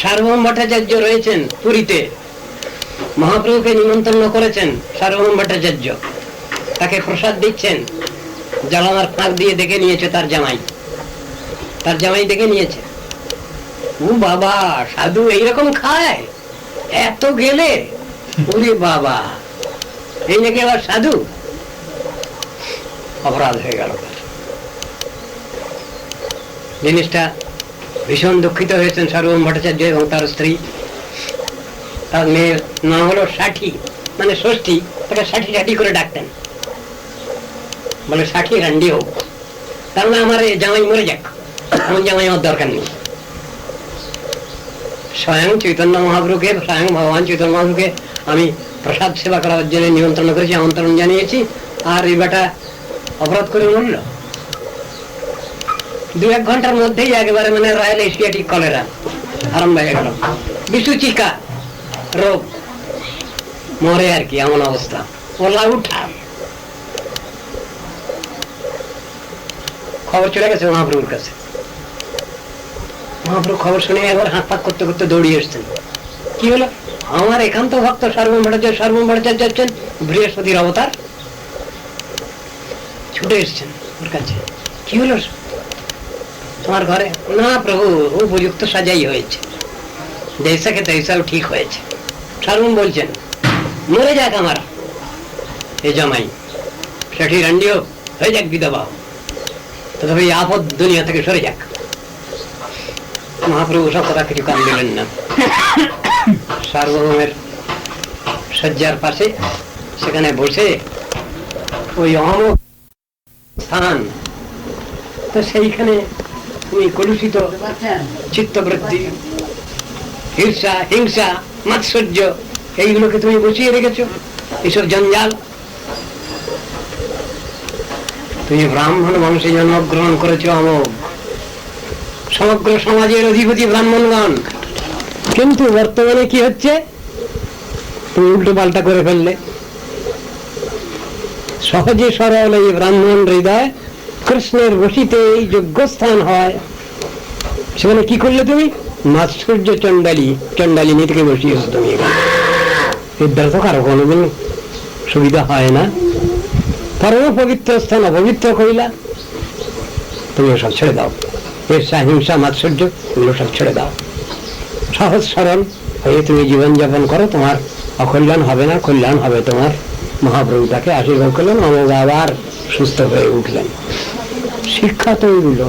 সার্বভৌম ভট্টাচার্য রয়েছেন পুরীতে। মহাপ্রভুকে নিমন্ত্রণ করেছেন সার্বভৌম ভট্টাচার্য তাকে প্রসাদ দিচ্ছেন। জানালার ফাঁক দিয়ে দেখে নিয়েছে তার জামাই। তার জামাই দেখে নিয়েছে। ও বাবা, সাধু এইরকম খায়? এত গেলে? ওরে বাবা, এই নাকি আবার সাধু? অপরাধ হয়ে গেল। জিনিসটা ভীষণ দুঃখিত হয়েছেন সার্বভৌম ভট্টাচার্য এবং তার স্ত্রী। তার মেয়ের নাম হলো ষাঠি মানে ষষ্ঠী তাকে ষাঠি ষাঠি করে ডাকতেন। বলে, ষাঠি রান্ডি হোক। তার মানে আমার জামাই মরে যাক এমন জামাই আমার দরকার নেই। স্বয়ং চৈতন্য মহাপ্রভুকে, স্বয়ং ভগবান চৈতন্য মহাপ্রভুকে আমি প্রসাদ সেবা করার জন্য নিমন্ত্রণ করেছি, আমন্ত্রণ জানিয়েছি। আর এই বেটা অপরাধ করে মরল। দু এক ঘণ্টার মধ্যেই একেবারে মানে রয়্যাল এশিয়াটিক কলেরা আরম্ভ হয়ে গেল। বিশুচিকা রোগ। মরে আর কি, এমন অবস্থা। ওলা উঠা। খবর চলে গেছে মহাপ্রভুর কাছে। মহাপ্রভু খবর শুনে একবার হাত পাক করতে করতে দৌড়িয়ে এসছেন। কি হলো? আমার একান্ত ভক্ত সর্বম ভট্টাচার্য সর্বম ভট্টাচার্য হচ্ছেন বৃহস্পতির অবতার। ছুটে এসছেন ওর কাছে। কি হলো? তোমার ঘরে না প্রভু উপযুক্ত সাজাই হয়েছে। জৈসাকে তৈসাও ঠিক হয়েছে। সারুন বলছেন, মরে যাক আমার। এ জামাই, সেটি রান্ডিও, হয়ে যাক বিধবা। তথাপি আপদ দুনিয়া থেকে সরে যাক। মহাপ্রভু সব কথা কিছু কান দিলেন না। সার্বভৌমের শয্যার পাশে সেখানে বসে ওই অহম স্থান, তো সেইখানে তুমি কলুষিত চিত্তবৃত্তি, হিংসা হিংসা, মাৎসর্য, এইগুলোকে তুমি বসিয়ে রেখেছো? এইসব জঞ্জাল? তুমি ব্রাহ্মণ মানুষে জন্মগ্রহণ করেছ অমোঘ সমগ্র সমাজের অধিপতি ব্রাহ্মণগণ। কিন্তু বর্তমানে কি হচ্ছে? তুমি উল্টো পাল্টা করে ফেললে। সহজে সরল এই ব্রাহ্মণ হৃদয় কৃষ্ণের বসিতে এই যোগ্যস্থান হয়। সেখানে কি করলে তুমি? মাৎসর্য চণ্ডালী চণ্ডালিনী থেকে বসিয়েছো তুমি এর দ্বারা তো কারও কোনোদিন সুবিধা হয় না। পরম পবিত্র স্থান অপবিত্র করিলা। তুমি সব ছেড়ে দাও। ঈর্ষা হিংসা, মাৎসর্য, এগুলো সব ছেড়ে দাও। সহজ সরল হয়ে তুমি জীবনযাপন করো। তোমার অকল্যাণ হবে না, কল্যাণ হবে তোমার। মহাপ্রভু তাকে আশীর্বাদ করলেন। অমোঘ আবার সুস্থ হয়ে উঠলেন। শিক্ষা তৈরি এগুলো